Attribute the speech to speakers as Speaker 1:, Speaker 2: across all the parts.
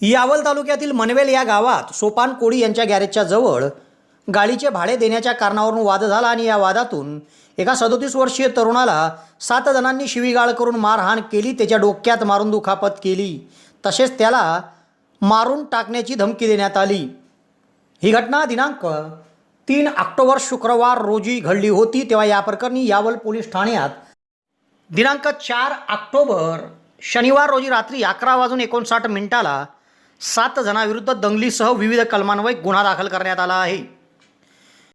Speaker 1: यावल तालुक्यातील मनवेल या गावात सोपान कोळी यांच्या गॅरेजच्या जवळ गाडीचे भाडे देण्याच्या कारणावरून वाद झाला आणि या वादातून एका सदोतीस वर्षीय तरुणाला सात जणांनी शिवीगाळ करून मारहाण केली त्याच्या डोक्यात मारून दुखापत केली. तसेच त्याला मारून टाकण्याची धमकी देण्यात आली. ही घटना दिनांक तीन ऑक्टोबर शुक्रवार रोजी घडली होती तेव्हा या प्रकरणी यावल पोलीस ठाण्यात दिनांक चार ऑक्टोबर शनिवार रोजी रात्री अकरा वाजून एकोणसाठ मिनिटाला सात जणांविरुद्ध दंगलीसह विविध कलमान्वये गुन्हा दाखल करण्यात आला आहे.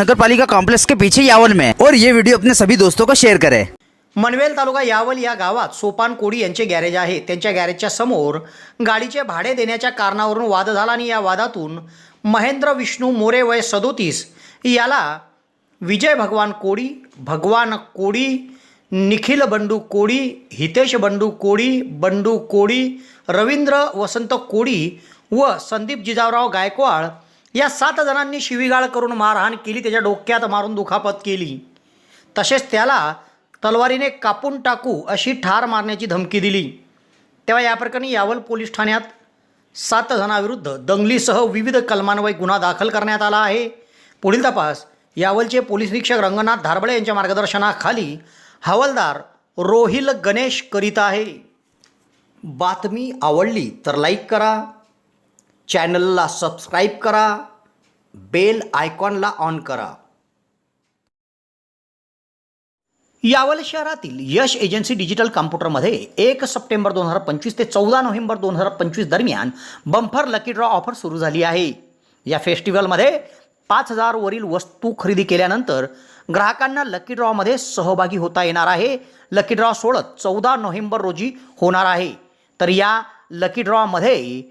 Speaker 2: नगर पालिका कॉम्प्लेक्स के पीछे यावल में और ये वीडियो अपने सभी दोस्तों को शेयर करें।
Speaker 1: मनवेल तालुका यावल या गावात सोपान कोडी यांचे गॅरेज आहे. त्यांच्या गॅरेजच्या समोर गाडीचे भाडे देण्याच्या कारणावरून वाद झाला आणि या वादातून महेंद्र विष्णू मोरे वय सदोतीस याला विजय भगवान कोडी भगवान कोडी निखिल बंडू कोडी हितेश बंडू कोडी बंडू कोडी रवींद्र वसंत कोडी व संदीप जिजावराव गायकवाड या सात जणांनी शिवीगाळ करून मारहाण केली त्याच्या डोक्यात मारून दुखापत केली. तसेच त्याला तलवारीने कापून टाकू अशी ठार मारण्याची धमकी दिली. तेव्हा या प्रकरणी यावल पोलीस ठाण्यात सात जणांविरुद्ध दंगलीसह विविध कलमान्वये गुन्हा दाखल करण्यात आला आहे. पुढील तपास यावलचे पोलीस निरीक्षक रंगनाथ धारबळे यांच्या मार्गदर्शनाखाली हवालदार रोहिल गणेश करीत आहे. बातमी आवडली तर लाईक करा चॅनलला सबस्क्राईब करा बेल आयकॉनला ऑन करा. यावल शहरातील यश एजन्सी डिजिटल कॉम्प्युटरमध्ये एक सप्टेंबर दोन हजार पंचवीस ते चौदा नोव्हेंबर दोन हजार पंचवीस दरम्यान बंफर लकी ड्रॉ ऑफर सुरू झाली आहे. या फेस्टिवलमध्ये पाच हजारवरील वस्तू खरेदी केल्यानंतर ग्राहकांना लकी ड्रॉमध्ये सहभागी होता येणार आहे. लकी ड्रॉ सोडत चौदा नोव्हेंबर रोजी होणार आहे. तर या लकी ड्रॉमध्ये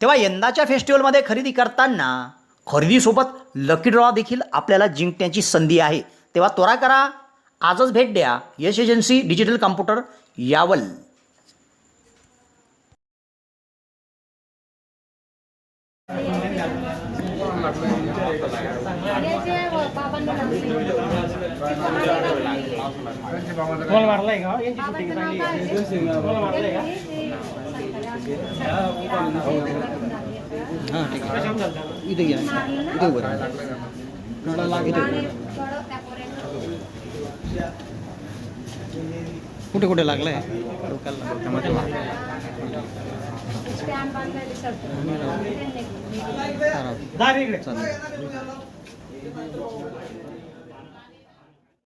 Speaker 1: तेव्हा यंदाच्या फेस्टिवलमध्ये खरेदी करताना खरेदीसोबत लकी ड्रॉ देखील आपल्याला जिंकण्याची संधी आहे. तेव्हा त्वरा करा. आजच भेट द्या. Yash agency digital computer Yawal.
Speaker 3: मारलाय का?
Speaker 1: हां ठीक? आहे. इथे या इथे उभं राहा. कुठे कुठे लागलाय?
Speaker 3: दार इकडे.